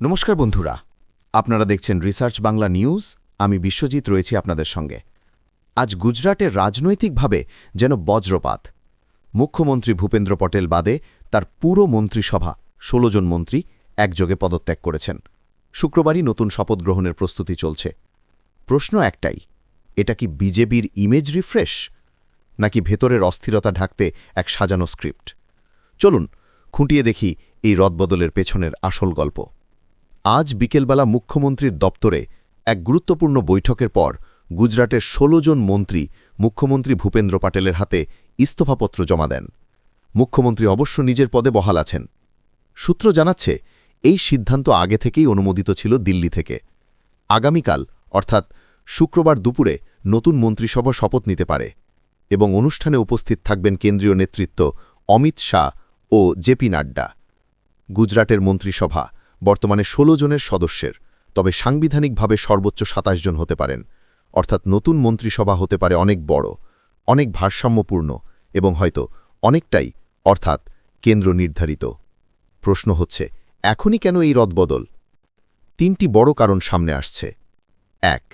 নমস্কার বন্ধুরা। আপনারা দেখছেন রিসার্চ বাংলা নিউজ। আমি বিশ্বজিৎ রয়েছি আপনাদের সঙ্গে। আজ গুজরাটের রাজনৈতিকভাবে যেন বজ্রপাত। মুখ্যমন্ত্রী ভূপেন্দ্র পটেল বাদে তার পুরো মন্ত্রিসভা ১৬ জন মন্ত্রী একযোগে পদত্যাগ করেছেন। শুক্রবারই নতুন শপথ গ্রহণের প্রস্তুতি চলছে। প্রশ্ন একটাই, এটা কি বিজেপির ইমেজ রিফ্রেশ নাকি ভেতরের অস্থিরতা ঢাকতে এক সাজানো স্ক্রিপ্ট চলুন, খুঁটিয়ে দেখি এই রদবদলের পেছনের আসল গল্প। আজ বিকেলবেলা মুখ্যমন্ত্রীর দপ্তরে এক গুরুত্বপূর্ণ বৈঠকের পর গুজরাটের ১৬ জন মন্ত্রী মুখ্যমন্ত্রী ভূপেন্দ্র পাটেলের হাতে ইস্তফাপত্র জমা দেন। মুখ্যমন্ত্রী অবশ্য নিজের পদে বহাল আছেন। সূত্র জানাচ্ছে, এই সিদ্ধান্ত আগে থেকেই অনুমোদিত ছিল দিল্লি থেকে। আগামীকাল, অর্থাৎ শুক্রবার দুপুরে, নতুন মন্ত্রিসভা শপথ নিতে পারে এবং অনুষ্ঠানে উপস্থিত থাকবেন কেন্দ্রীয় নেতৃত্ব অমিত শাহ ও জেপি নাড্ডা। গুজরাটের মন্ত্রিসভা বর্তমানে ১৬ জনের সদস্যের, তবে সাংবিধানিকভাবে সর্বোচ্চ ২৭ জন হতে পারেন। অর্থাৎ নতুন মন্ত্রিসভা হতে পারে অনেক বড়, অনেক ভারসাম্যপূর্ণ এবং হয়তো অনেকটাই, অর্থাৎ, কেন্দ্র নির্ধারিত। প্রশ্ন হচ্ছে, এখনই কেন এই রদবদল? তিনটি বড় কারণ সামনে আসছে। এক,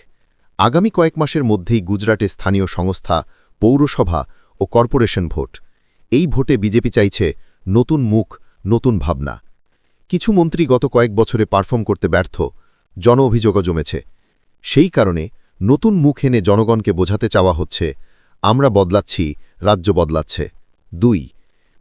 আগামী কয়েক মাসের মধ্যেই গুজরাটে স্থানীয় সংস্থা, পৌরসভা ও কর্পোরেশন ভোট। এই ভোটে বিজেপি চাইছে নতুন মুখ, নতুন ভাবনা। কিছু মন্ত্রী গত কয়েক বছরে পারফর্ম করতে ব্যর্থ। জন অভিযোগও জমেছে। সেই কারণে নতুন মুখ এনে জনগণকে বোঝাতে চাওয়া হচ্ছে, আমরা বদলাচ্ছি, রাজ্য বদলাচ্ছে। দুই,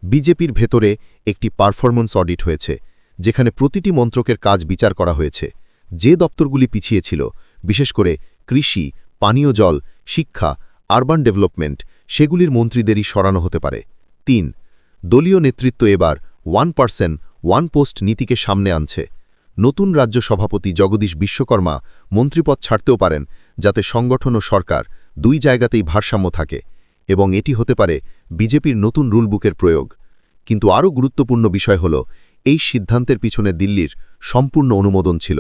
বিজেপির ভেতরে একটি পারফরম্যান্স অডিট হয়েছে, যেখানে প্রতিটি মন্ত্রকের কাজ বিচার করা হয়েছে। যে দপ্তরগুলি পিছিয়েছিল বিশেষ করে কৃষি, পানীয় জল, শিক্ষা, আরবান ডেভেলপমেন্ট, সেগুলির মন্ত্রীদেরই সরানো হতে পারে। তিন, দলীয় নেতৃত্ব এবার ওয়ান পার্সেন্ট ওয়ান পোস্ট নীতিকে সামনে আনছে। নতুন রাজ্য সভাপতি জগদীশ বিশ্বকর্মা মন্ত্রীপদ ছাড়তেও পারেন, যাতে সংগঠন ও সরকার দুই জায়গাতেই ভারসাম্য থাকে, এবং এটি হতে পারে বিজেপির নতুন রুলবুকের প্রয়োগ। কিন্তু আরও গুরুত্বপূর্ণ বিষয় হল, এই সিদ্ধান্তের পিছনে দিল্লির সম্পূর্ণ অনুমোদন ছিল।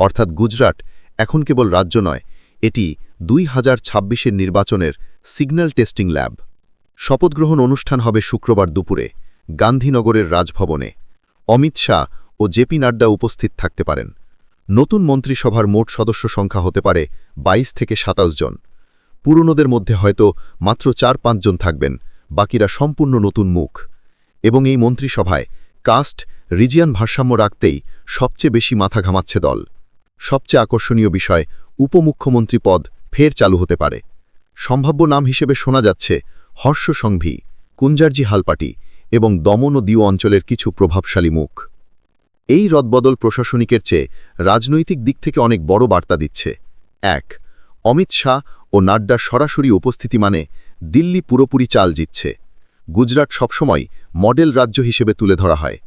অর্থাৎ গুজরাট এখন কেবল রাজ্য নয়, এটি দুই হাজার ছাব্বিশের নির্বাচনের সিগন্যাল টেস্টিং ল্যাব। শপথগ্রহণ অনুষ্ঠান হবে শুক্রবার দুপুরে, গান্ধীনগরের রাজভবনে। অমিত শাহ ও জেপি নাড্ডা উপস্থিত থাকতে পারেন। নতুন মন্ত্রিসভার মোট সদস্য সংখ্যা হতে পারে ২২ থেকে ২৭ জন। পুরনোদের মধ্যে হয়তো মাত্র চার পাঁচজন থাকবেন, বাকিরা সম্পূর্ণ নতুন মুখ। এবং এই মন্ত্রিসভায় কাস্ট, রিজিয়ান ভারসাম্য রাখতেই সবচেয়ে বেশি মাথা ঘামাচ্ছে দল। সবচেয়ে আকর্ষণীয় বিষয়, উপমুখ্যমন্ত্রী পদ ফের চালু হতে পারে। সম্ভাব্য নাম হিসেবে শোনা যাচ্ছে হর্ষ সংভি, কুঞ্জার্জি হালপাটি এবং দমন ও দিউ অঞ্চলের কিছু প্রভাবশালী মুখ। এই রদবদল প্রশাসনিকের চেয়ে রাজনৈতিক দিক থেকে অনেক বড় বার্তা দিচ্ছে। এক, অমিত শাহ ও নাড্ডার সরাসরি উপস্থিতি মানে দিল্লি পুরোপুরি চাল জিতছে। গুজরাট সবসময় মডেল রাজ্য হিসেবে তুলে ধরা হয়।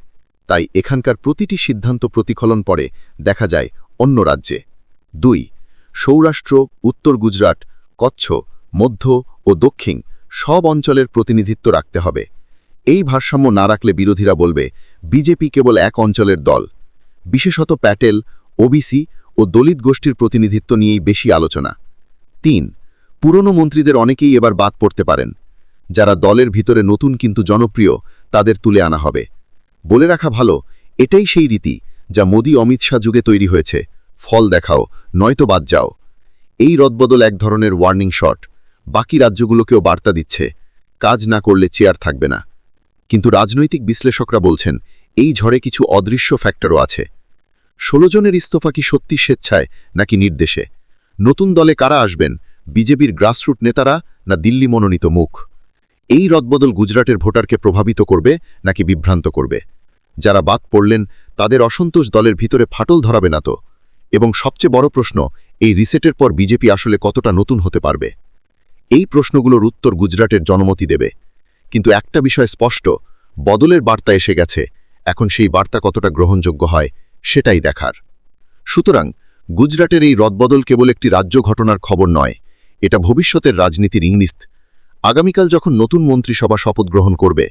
তাই এখানকার প্রতিটি সিদ্ধান্ত প্রতিফলন পরে দেখা যায় অন্য রাজ্যে। দুই, সৌরাষ্ট্র, উত্তর গুজরাট, কচ্ছ, মধ্য ও দক্ষিণ সব অঞ্চলের প্রতিনিধিত্ব রাখতে হবে। এই ভারসাম্য না রাখলে বিরোধীরা বলবে, বিজেপি কেবল এক অঞ্চলের দল। বিশেষত প্যাটেল, ওবিসি ও দলিত গোষ্ঠীর প্রতিনিধিত্ব নিয়েই বেশি আলোচনা। তিন, পুরনো মন্ত্রীদের অনেকেই এবার বাদ পড়তে পারেন। যারা দলের ভিতরে নতুন কিন্তু জনপ্রিয়, তাদের তুলে আনা হবে। বলে রাখা ভালো, এটাই সেই রীতি যা মোদি অমিত শাহ যুগে তৈরি হয়েছে। ফল দেখাও, নয়তো বাদ যাও। এই রদবদল এক ধরনের ওয়ার্নিং শট বাকি রাজ্যগুলোকেও বার্তা দিচ্ছে। কাজ না করলে চেয়ার থাকবে না। কিন্তু রাজনৈতিক বিশ্লেষকরা বলছেন, এই ঝড়ে কিছু অদৃশ্য ফ্যাক্টরও আছে। ষোলো জনের ইস্তফা কি সত্যি স্বেচ্ছায় নাকি নির্দেশে? নতুন দলে কারা আসবেন, বিজেপির গ্রাসরুট নেতারা না দিল্লি মনোনীত মুখ? এই রদবদল গুজরাটের ভোটারকে প্রভাবিত করবে নাকি বিভ্রান্ত করবে? যারা বাদ পড়লেন, তাদের অসন্তোষ দলের ভিতরে ফাটল ধরাবে না তো? এবং সবচেয়ে বড় প্রশ্ন, এই রিসেটের পর বিজেপি আসলে কতটা নতুন হতে পারবে? এই প্রশ্নগুলোর উত্তর গুজরাটের জনমতি দেবে। কিন্তু একটা বিষয় স্পষ্ট, বদলের বার্তা এসে গেছে। এখন সেই বার্তা কতটা গ্রহণযোগ্য হয়, সেটাই দেখার। সুতরাং, গুজরাটের এই রদবদল কেবল একটি রাজ্য ঘটনার খবর নয়, এটা ভবিষ্যতের রাজনীতির ইংলিশ আগামীকাল যখন নতুন মন্ত্রিসভা শপথ গ্রহণ করবে,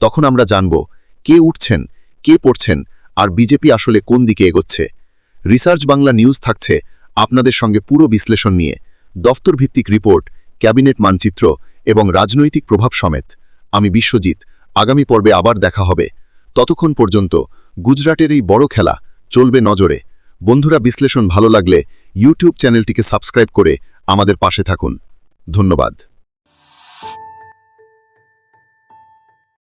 তখন আমরা জানব, কে উঠছেন, কে পড়ছেন, আর বিজেপি আসলে কোন দিকে এগোচ্ছে। রিসার্চ বাংলা নিউজ থাকছে আপনাদের সঙ্গে পুরো বিশ্লেষণ নিয়ে। দফতর ভিত্তিক রিপোর্ট, ক্যাবিনেট মানচিত্র এবং রাজনৈতিক প্রভাব সমেত। আমি বিশ্বজিৎ। আগামী পর্বে আবার দেখা হবে। ততক্ষণ পর্যন্ত গুজরাটের এই বড় খেলা চলবে নজরে। বন্ধুরা, বিশ্লেষণ ভালো লাগলে ইউটিউব চ্যানেলটিকে সাবস্ক্রাইব করে আমাদের পাশে থাকুন। ধন্যবাদ।